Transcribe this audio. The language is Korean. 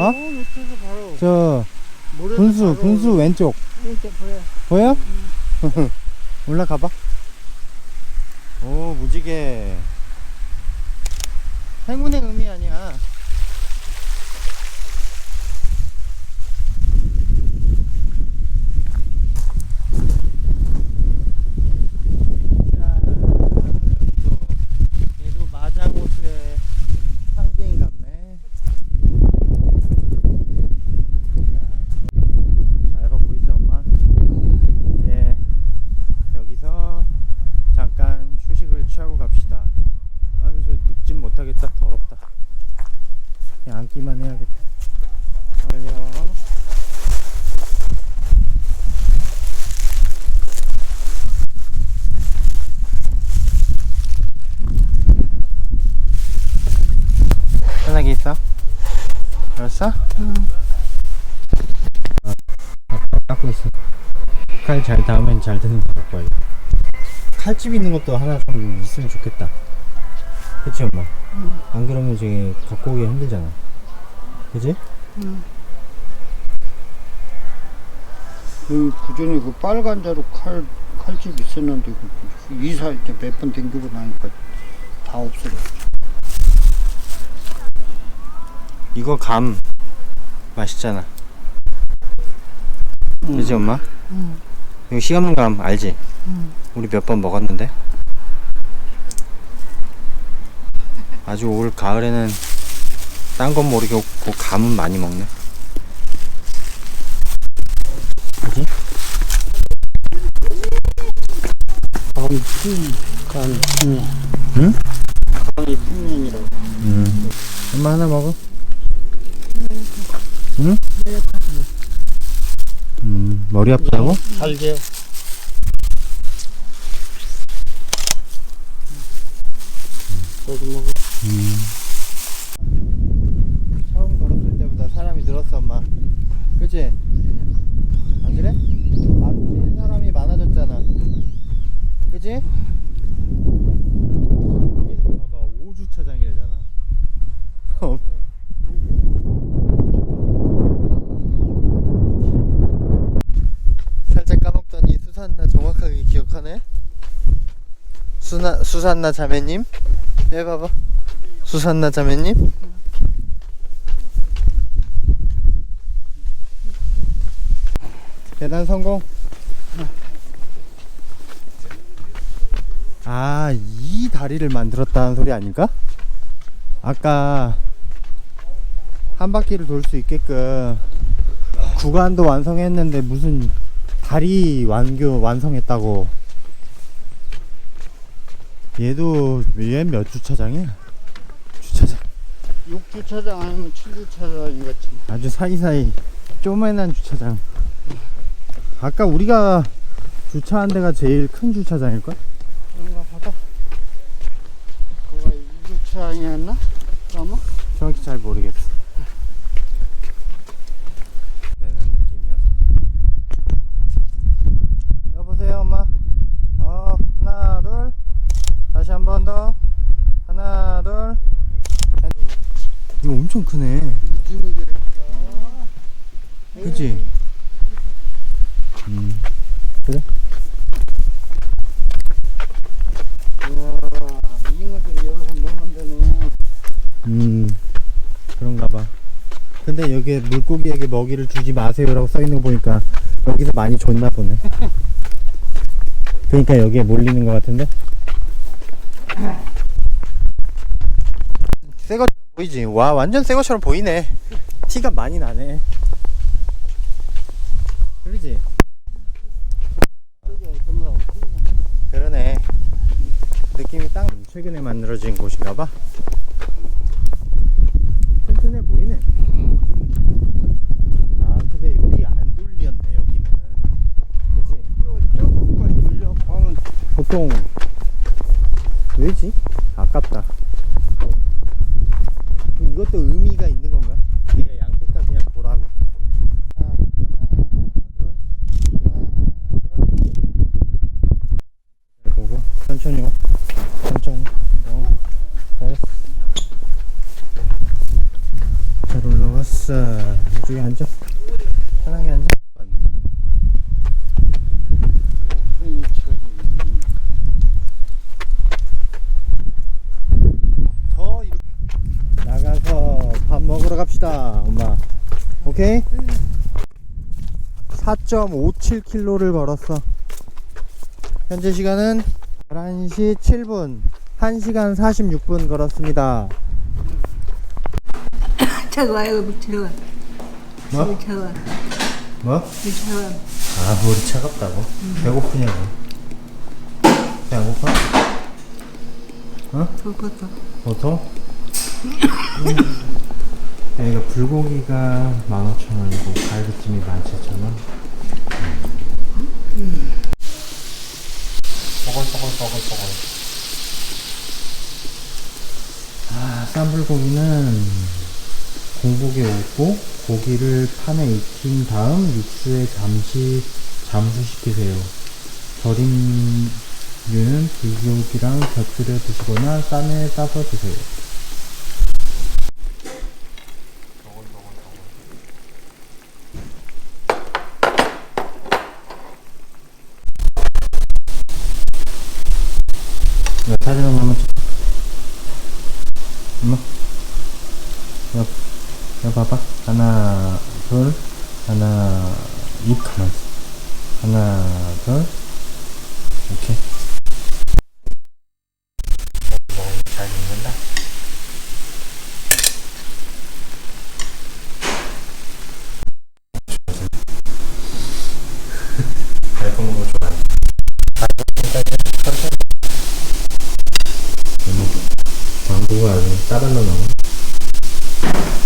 어? 밑에서 바로 저 모래도 분수 바로 분수 왼쪽 이렇게 보여. 보여? 올라가봐. 오 무지개. 행운의 의미 아니야. 자, 또 얘도 마장호수의 상징이 같네. 자, 잘 걷고 있어 엄마. 이제 여기서 잠깐 휴식을 취하고 갑시다. 아유 저 눕진 못하겠다. 더럽다. 그냥 앉기만 해야겠다. 걸려. 편하게 있어? 알았어? 응. 닦고 있어. 칼 잘 닿으면 잘 되는 거 와야 칼집 있는 것도 하나 좀 있으면 좋겠다. 그치 엄마? 안 그러면 저기 갖고 오기 힘들잖아. 그지? 그 구전에 그 빨간 자루 칼 칼집 있었는데 그 이사 이제 몇번 댕기고 나니까 다 없어졌어. 이거 감 맛있잖아. 그지 엄마? 이거 시감은 감 알지? 우리 몇 번 먹었는데. 아주 올 가을에는 딴 건 모르겠고 감은 많이 먹네. 그지? 감춘 감춘. 응? 감이 풍년이라고. 음. 엄마 하나 먹어. 응? 음, 머리 아프다고? 살게. 너도 먹어. 처음 걸었을 때보다 사람이 늘었어, 엄마. 그치? 안 그래? 마주치는 사람이 많아졌잖아. 그치? 여기는 봐봐, 5주차장이래잖아. 살짝 까먹더니 수산나 정확하게 기억하네? 수나, 수산나 자매님? 해봐봐. 수산나 자매님? 계단 성공. 아, 이 다리를 만들었다는 소리 아닌가? 아까 한 바퀴를 돌 수 있게끔 구간도 완성했는데 무슨 다리 완교 완성했다고. 얘도 얘몇 주차장이야? 주차장. 6주차장 아니면 7주차장인 것 같지. 아주 사이사이 쪼매난 주차장. 아까 우리가 주차한 데가 제일 큰 주차장일걸? 그런가 보다. 그거 2주차장이었나? 그러면? 정확히 잘 모르겠어. 되는 느낌이어서. 여보세요, 엄마. 어, 하나, 둘. 다시 한 번 더. 하나, 둘. 이거 엄청 크네. 되니까. 그치? 음. 그래? 이야, 잉어들이 여기서 놀면 되네. 음 그런가 봐 근데 여기에 물고기에게 먹이를 주지 마세요라고 써 있는 거 보니까 여기서 많이 줬나 보네. 그러니까 여기에 몰리는 것 같은데? 새 것처럼 보이지? 와 완전 새 것처럼 보이네. 티가 많이 나네. 그러지? 그러네. 느낌이 딱 최근에 만들어진 곳인가 봐 튼튼해 보이네 아 근데 여기 안 돌렸네 여기는 그치 저쪽까지 돌려 가면 보통 왜지? 아깝다 이것도 의미가 있는 건가? 네가 양쪽 다 그냥 보라고. 보고 천천히 와 천천히 어 잘했어 잘 올라왔어. 이쪽에 앉아. 편하게 앉아. 더 이렇게 나가서 갑시다, 엄마. 오케이? 4.57km를 걸었어. 현재 시간은 11시 7분. 1시간 46분 걸었습니다. 차가 이거 차가 뭐? 차가 뭐? 차가 아, 머리 차갑다고? 배고프냐고? 배안 고파? 어? 그것도 보통? 여기가 불고기가 15,000원이고 갈비찜이 17,000원 뽀글뽀글뽀글뽀글 아, 싼 불고기는 공복에 오고 고기를 판에 익힌 다음 육수에 잠시 잠수시키세요. 절임류는 불고기랑 곁들여 드시거나 쌈에 싸서 드세요. 야, 사진 한번 찍어. 엄마. 야, 야, 봐봐. 하나, 둘, 하나, 입 가만. 하나, 둘, 이렇게. 잘. 달콤한 거 좋아해. 광고가 아주 따발로 나오네. Thank you.